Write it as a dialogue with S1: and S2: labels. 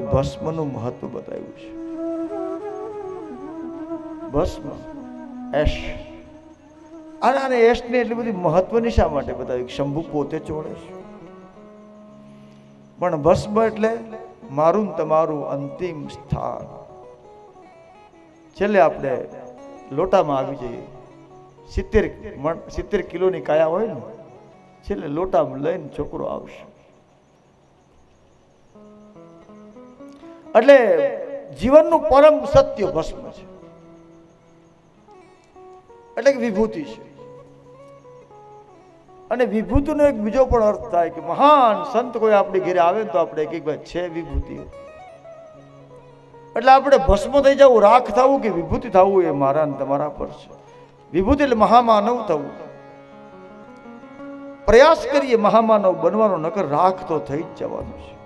S1: ભસ્મનું મહત્વ બતાવ્યું છે. ભસ્મ, એશ. અને આને એશને એટલી બધી મહત્વની શા માટે બતાવ્યું? શંભુ પોતે ચોળે છે. પણ ભસ્મ એટલે મારું તમારું અંતિમ સ્થાન. છેલ્લે આપણે લોટામાં આવી જઈએ. સિત્તેર સિત્તેર કિલોની કાયા હોય ને, છેલ્લે લોટામાં લઈને છોકરો આવશે. એટલે જીવનનું પરમ સત્ય ભસ્મ છે. એટલે કે વિભૂતિ છે. અને વિભૂતિનો એક બીજો પણ અર્થ થાય કે મહાન સંત કોઈ આપણી ઘેરે આવે તો આપણે એક ભાઈ છે વિભૂતિ. એટલે આપણે ભસ્મ થઈ જવું, રાખ થવું કે વિભૂતિ થવું એ મારા ને તમારા પર છે. વિભૂતિ એટલે મહામાનવ થવું. પ્રયાસ કરીએ મહામાનવ બનવાનો, નકર રાખ તો થઈ જ જવાનું છે.